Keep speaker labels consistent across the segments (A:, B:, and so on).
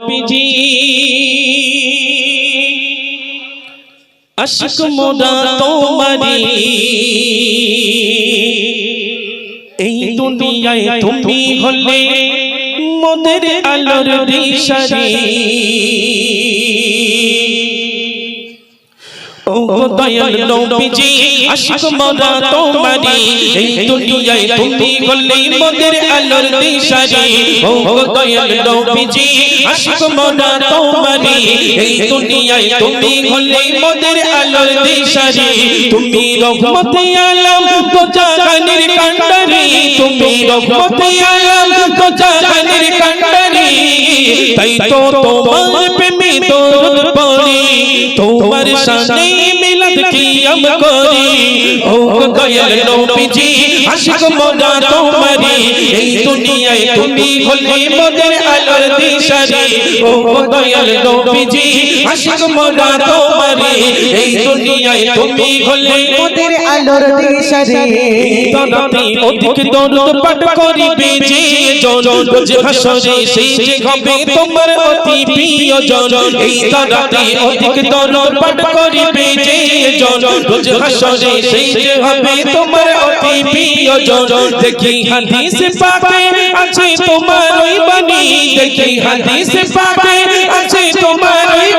A: নবীজি। আশিক মোরা তোমারি এই দুনিয়ায় তুমি হলে মোদের আলোর দিশারি। ও দয়াল নবীজি, আশিক মোরা তোমারি এই দুনিয়ায় তুমি হলে মোদের আলোর দিশারি। ও দয়াল নবীজি, আশিক মোরা তোমারি এই দুনিয়ায় তুমি তাই তো তোমার প্রেমে দরুদ তোমার শানে মিলাদ কিয়াম করি। ও দয়াল নবীজি আশিক মোরা তোমারি, এই দুনিয়ায় তুমি হলে মোদের আলোর দিশারি। ও দয়াল নবীজি আশিক মোরা তোমারি, এই দুনিয়ায় তুমি হলে
B: মোদের আলোর দিশারে।
A: তরাতে অধিক দরুদ পাঠ করিবে যে জন, রোজ হাসরে সেই যে হবে তোমার অতি প্রিয়জন। এই তরাতে অধিক দরুদ পাঠ করিবে যে জন, রোজ হাসরে সেই যে হবে তোমার অতি প্রিয়জন, দেখি হাদিস পাকে আছে তোমার ওই দেখি হাদিস পাকে আছে তোমার ওই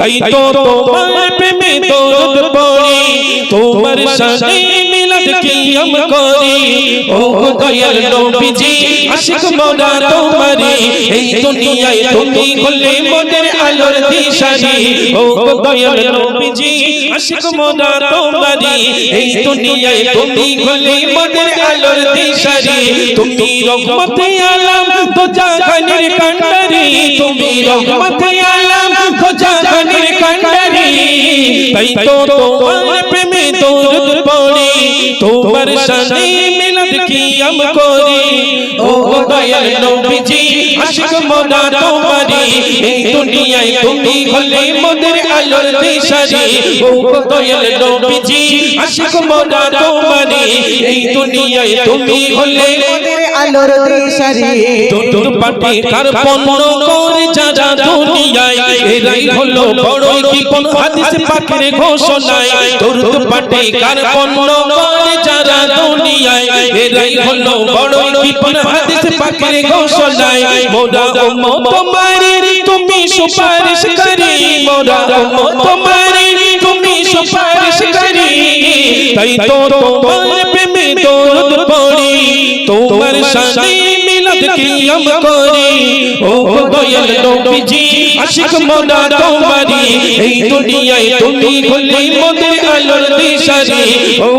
A: তাই তো তোমার প্রেমে দরুদ পড়ি, তোমার সাথে মিলাদ কিয়াম করি? ও দয়াল নবীজি, আশিক মোরা তোমারি এই দুনিয়ায় তুমি হলে মোদের আলোর দিশারি। ও দয়াল নবীজি আশিক মোরা তোমারি এই দুনিয়ায় তুমি হলে মোদের আলোর দিশারি। তুমি রহমতে আলম তো জাহানের কান্ডারি তুমি রহমতে আলম তো জাহানের কান্ডারি তাই তো তোমার প্রেমে দরুদ পড়ি। তোমার সাথে মিলাদ কিয়াম করি ও দয়াল নবীজি, আশিক মোরা তোমারি এই দুনিয়ায় তুমি হলে মোদের আলোর দিশারি। ও দয়াল নবীজি, আশিক মোরা তোমারি এই দুনিয়ায় তুমি হলে
B: মোদের আলোর দিশারে।
A: তোর পাটে কার পণ্য করে যারা দুনিয়ায়, এরাই হলো বড় বিপন হাদিস পাকের ঘোষণায়। তোর পাটে কার পণ্য করে যারা দুনিয়ায়, এরাই হলো বড় বিপন হাদিস পাকের ঘোষণায় মোরা উম্মত তোমারে তুমি সুপারিশ করি। মোরা উম্মত তোমারে তুমি সুপারিশ করি। তাই তো তোমার প্রেমে দরুদ পড়ি। তোমার সাথে কিয়াম করি? ও দয়াল নবীজি আশিক মোরা তোমারি এই দুনিয়ায় তুমি হলে মোদের আলোর দিশারি।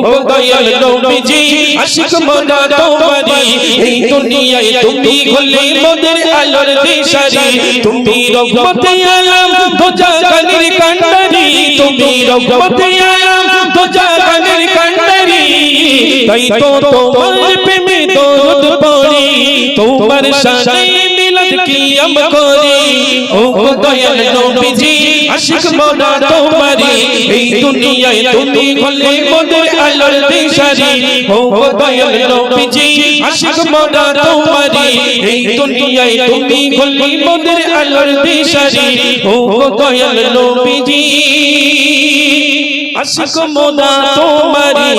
A: ও দয়াল নবীজি আশিক মোরা তোমারি এই দুনিয়ায় তুমি হলে মোদের আলোর দিশারি। তুমি রহমতে আলম তো জাগানের কান্ডারি। তুমি রহমতে আলম তো জাগানের কান্ডারি। তাই তো তোমার সাথে মিলাদ কিয়াম করি ও দয়াল নবীজি আশিক মোরা তোমারি এই দুনিয়ায় তুমি হলে মোদের আলোর দিশারি। ও দয়াল নবীজি আশিক মোরা তোমারি। এই দুনিয়ায় তুমি হলে মোদের আলোর দিশারি। ও দয়াল নবীজি আশিক মোরা তোমারি।